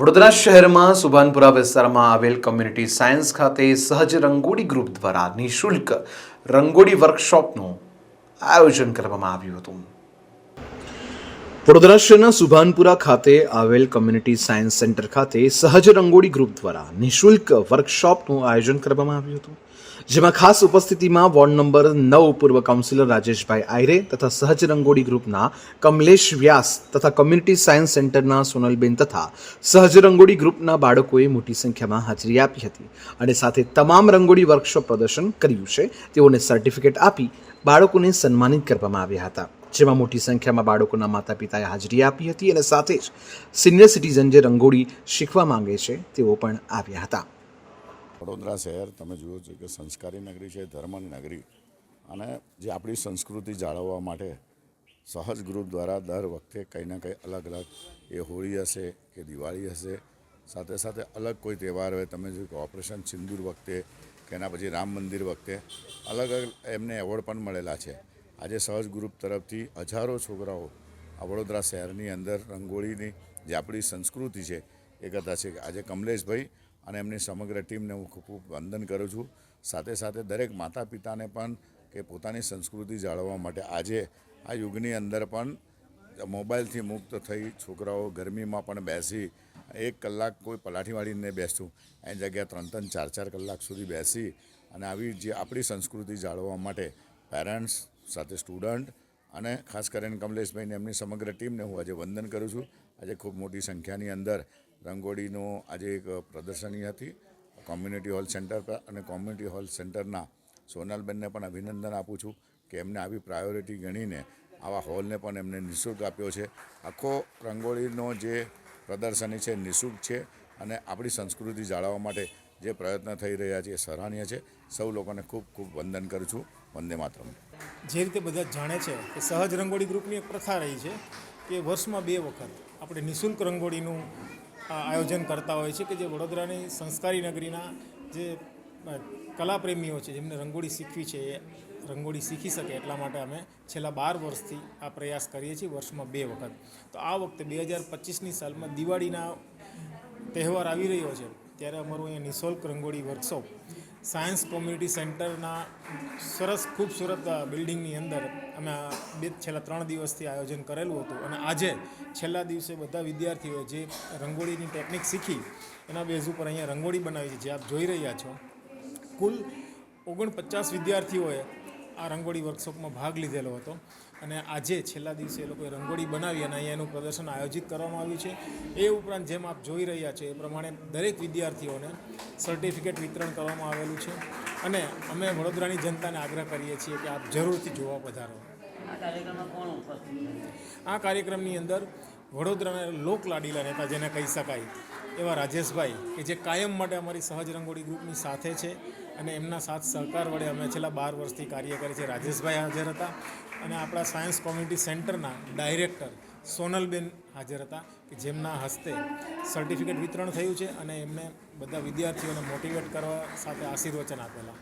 વડોદરા શહેરમાં સુભાનપુરા વિસ્તારમાં આવેલ કમ્યુનિટી સાયન્સ ખાતે સહજ રંગોળી ગ્રુપ દ્વારા નિઃશુલ્ક રંગોળી વર્કશોપનું આયોજન કરવામાં આવ્યું હતું. વડોદરા શહેરના સુભાનપુરા ખાતે આવેલ કમ્યુનિટી સાયન્સ સેન્ટર ખાતે સહજ રંગોળી ગ્રુપ દ્વારા નિઃશુલ્ક વર્કશોપનું આયોજન કરવામાં આવ્યું હતું. જેમાં ખાસ ઉપસ્થિતિમાં વોર્ડ નંબર નવ પૂર્વ કાઉન્સિલર રાજેશભાઈ આયરે તથા સહજ રંગોળી ગ્રુપના કમલેશ વ્યાસ તથા કમ્યુનિટી સાયન્સ સેન્ટરના સોનલબેન તથા સહજ રંગોળી ગ્રુપના બાળકોએ મોટી સંખ્યામાં હાજરી આપી હતી અને સાથે તમામ રંગોળી વર્કશોપ પ્રદર્શન કર્યું છે. તેઓને સર્ટિફિકેટ આપી બાળકોને સન્માનિત કરવામાં આવ્યા હતા, જેમાં મોટી સંખ્યામાં બાળકોના માતા પિતાએ હાજરી આપી હતી અને સાથે જ સિનિયર સિટીઝન જે રંગોળી શીખવા માંગે છે તેઓ પણ આવ્યા હતા. વડોદરા શહેર તમે જુઓ છો કે સંસ્કારી નગરી છે, ધર્મની નગરી. અને જે આપણી સંસ્કૃતિ જાળવવા માટે સહજ ગ્રુપ દ્વારા દર વખતે કંઈ ના કંઈ અલગ અલગ એ હોળી હશે કે દિવાળી હશે, સાથે સાથે અલગ કોઈ તહેવાર હોય, તમે જોયું કે ઓપરેશન સિંદૂર વખતે કે એના પછી રામ મંદિર વખતે અલગ અલગ એમને એવોર્ડ પણ મળેલા છે. આજે સહજ ગ્રુપ તરફથી હજારો છોકરાઓ આ વડોદરા શહેરની અંદર રંગોળીની જે આપણી સંસ્કૃતિ છે એ કરતા છે. આજે કમલેશભાઈ અને એમની સમગ્ર ટીમને હું ખૂબ વંદન કરું છું. સાથે સાથે દરેક માતા પિતાને પણ કે પોતાની સંસ્કૃતિ જાળવવા માટે આજે આ યુગની અંદર પણ મોબાઈલથી મુક્ત થઈ છોકરાઓ ગરમીમાં પણ બેસી એક કલાક કોઈ પલાઠી વાળીને બેસતું એની જગ્યાએ ત્રણ ત્રણ ચાર ચાર કલાક સુધી બેસી અને આવી જે આપણી સંસ્કૃતિ જાળવવા માટે પેરેન્ટ્સ સાથે સ્ટુડન્ટ અને ખાસ કરીને કમલેશભાઈને એમની સમગ્ર ટીમને હું આજે વંદન કરું છું. આજે ખૂબ મોટી સંખ્યાની અંદર રંગોળીનો આજે એક પ્રદર્શની હતી. કોમ્યુનિટી હોલ સેન્ટર પર અને કોમ્યુનિટી હોલ સેન્ટરના સોનલબેનને પણ અભિનંદન આપું છું કે એમને આવી પ્રાયોરિટી ગણીને આવા હોલને પણ એમને નિઃશુલ્ક આપ્યો છે. આખો રંગોળીનો જે પ્રદર્શની છે નિઃશુલ્ક છે અને આપણી સંસ્કૃતિ જાળવવા માટે જે પ્રયત્ન થઈ રહ્યા છે એ સરાહનીય છે. સૌ લોકોને ખૂબ ખૂબ વંદન કરું છું. વંદે માતરમ. જે રીતે બધા જાણે છે કે સહજ રંગોળી ગ્રુપની એક પ્રથા રહી છે કે વર્ષમાં બે વખત આપણે નિઃશુલ્ક રંગોળીનું આયોજન કરતા હોય છે કે જે વડોદરાની સંસ્કારી નગરીના જે કલાપ્રેમીઓ છે, જેમને રંગોળી શીખવી છે, એ રંગોળી શીખી શકે એટલા માટે અમે છેલ્લા બાર વર્ષથી આ પ્રયાસ કરીએ છીએ, વર્ષમાં બે વખત. તો આ વખતે બે હજાર પચીસની સાલમાં દિવાળીના તહેવાર આવી રહ્યો છે, ત્યારે અમારું અહીંયા નિઃશુલ્ક રંગોળી વર્કશોપ સાયન્સ કોમ્યુનિટી સેન્ટરના સરસ, ખૂબસૂરત બિલ્ડિંગની અંદર અમે બે, છેલ્લા ત્રણ દિવસથી આયોજન કરેલું હતું. અને આજે છેલ્લા દિવસે બધા વિદ્યાર્થીઓએ જે રંગોળીની ટેકનિક શીખી, એના બેઝ ઉપર અહીંયા રંગોળી બનાવી છે, જે આપ જોઈ રહ્યા છો. કુલ ઓગણપચાસ વિદ્યાર્થીઓએ આ રંગોળી વર્કશોપમાં ભાગ લીધેલો હતો. અને આજે છેલ્લા દિવસે એ લોકોએ રંગોળી બનાવી અને અહીંયા એનું પ્રદર્શન આયોજિત કરવામાં આવ્યું છે. એ ઉપરાંત જેમ આપ જોઈ રહ્યા છો એ પ્રમાણે દરેક વિદ્યાર્થીઓને સર્ટિફિકેટ વિતરણ કરવામાં આવેલું છે. અને અમે વડોદરાની જનતાને આગ્રહ કરીએ છીએ કે આપ જરૂરથી જોવા પધારો. આ કાર્યક્રમમાં કોણ ઉપસ્થિત છે? આ કાર્યક્રમની અંદર વડોદરાના લોકલાડીલા નેતા જેને કહી શકાય એવા રાજેશભાઈ કે જે કાયમ માટે અમારી સહજ રંગોળી ગ્રુપની સાથે છે. અને એમના સાથ સહકાર વડે અમે છેલ્લા બાર વર્ષથી કાર્ય કરીએ છીએ રાજેશભાઈ હાજર હતા અને આપણા સાયન્સ કોમ્યુનિટી સેન્ટરના ડાયરેક્ટર સોનલબેન હાજર હતા કે જેમના હસ્તે સર્ટિફિકેટ વિતરણ થયું છે અને એમને બધા વિદ્યાર્થીઓને મોટિવેટ કરવા સાથે આશીર્વચન આપેલા.